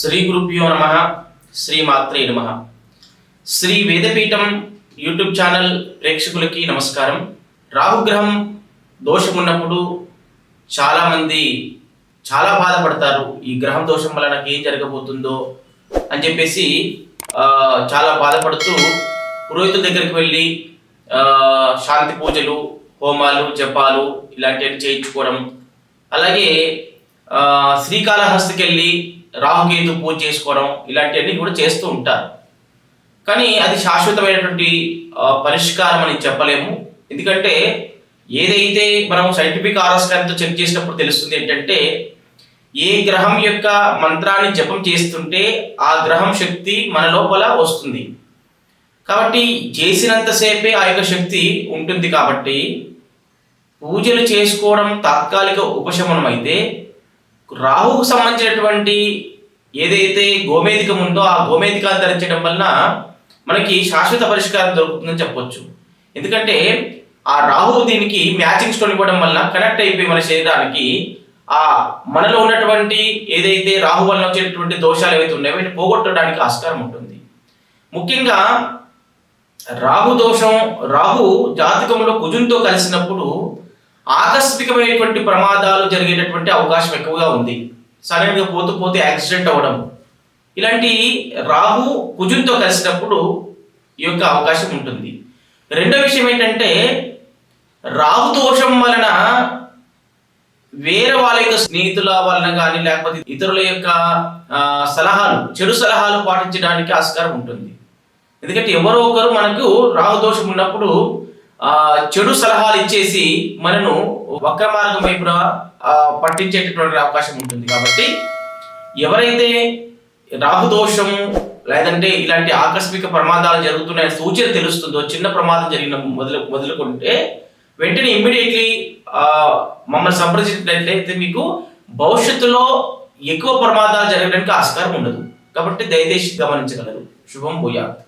శ్రీ గురుభ్యో నమ శ్రీ మాత్రే నమ. శ్రీ వేదపీఠం యూట్యూబ్ ఛానల్ ప్రేక్షకులకి నమస్కారం. రాహుగ్రహం దోషం ఉన్నప్పుడు చాలామంది చాలా బాధపడతారు ఈ గ్రహం దోషం వల్ల నాకు ఏం జరగబోతుందో అని చెప్పేసి చాలా బాధపడుతూ పురోహితుల దగ్గరికి వెళ్ళి శాంతి పూజలు హోమాలు జపాలు ఇలాంటివి చేయించుకోవడం. అలాగే శ్రీకాళహస్తికి వెళ్ళి రాహుకేతు పూజ చేసుకోవడం ఇలాంటివన్నీ కూడా చేస్తూ ఉంటారు. కానీ అది శాశ్వతమైనటువంటి పరిష్కారం అని చెప్పలేము. ఎందుకంటే ఏదైతే మనం సైంటిఫిక్ ఆవిష్కారంతో చెక్ చేసినప్పుడు తెలుస్తుంది ఏంటంటే ఏ గ్రహం యొక్క మంత్రాన్ని జపం చేస్తుంటే ఆ గ్రహం శక్తి మన లోపల వస్తుంది. కాబట్టి చేసినంతసేపే ఆ యొక్క శక్తి ఉంటుంది కాబట్టి పూజలు చేసుకోవడం తాత్కాలిక ఉపశమనం అయితే రాహుకు సంబంధించినటువంటి ఏదైతే గోమేధికం ఉందో ఆ గోమేధికాన్ని ధరించడం వలన మనకి శాశ్వత పరిష్కారం దొరుకుతుందని చెప్పొచ్చు. ఎందుకంటే ఆ రాహు దీనికి మ్యాచింగ్ స్టోన్ ఇవ్వడం వల్ల కనెక్ట్ అయిపోయి మన శరీరానికి ఆ మనలో ఉన్నటువంటి ఏదైతే రాహు వలన వచ్చేటువంటి దోషాలు ఏవైతే ఉన్నాయో వీటిని పోగొట్టడానికి ఆస్కారం ఉంటుంది. ముఖ్యంగా రాహు దోషం రాహు జాతకంలో కుజుంతో కలిసినప్పుడు ఆకస్మికమైనటువంటి ప్రమాదాలు జరిగేటటువంటి అవకాశం ఎక్కువగా ఉంది. సడన్గా పోతూ పోతే యాక్సిడెంట్ అవ్వడం. ఇలాంటి రాహు కుజుంతో కలిసినప్పుడు ఈ యొక్క అవకాశం ఉంటుంది. రెండో విషయం ఏంటంటే రాహు దోషం వలన వేరే వాళ్ళ యొక్క స్నేహితుల వలన కానీ లేకపోతే ఇతరుల యొక్క సలహాలు చెడు సలహాలు పాటించడానికి ఆస్కారం ఉంటుంది. ఎందుకంటే ఎవరో ఒకరు మనకు రాహు దోషం ఉన్నప్పుడు ఆ, చెడు సలహాలు ఇచ్చేసి మనను వక్ర మార్గం వైపున పట్టించేటటువంటి అవకాశం ఉంటుంది. కాబట్టి ఎవరైతే రాహు దోషం లేదంటే ఇలాంటి ఆకస్మిక ప్రమాదాలు జరుగుతున్నాయని సూచన తెలుస్తుందో చిన్న ప్రమాదం జరిగిన మొదలు మొదలుకుంటే వెంటనే ఇమ్మీడియట్లీ మమ్మల్ని సంప్రదించినట్లయితే మీకు భవిష్యత్తులో ఎక్కువ ప్రమాదాలు జరగడానికి ఆస్కారం ఉండదు. కాబట్టి దయచేసి గమనించగలరు. శుభం భూయాత్.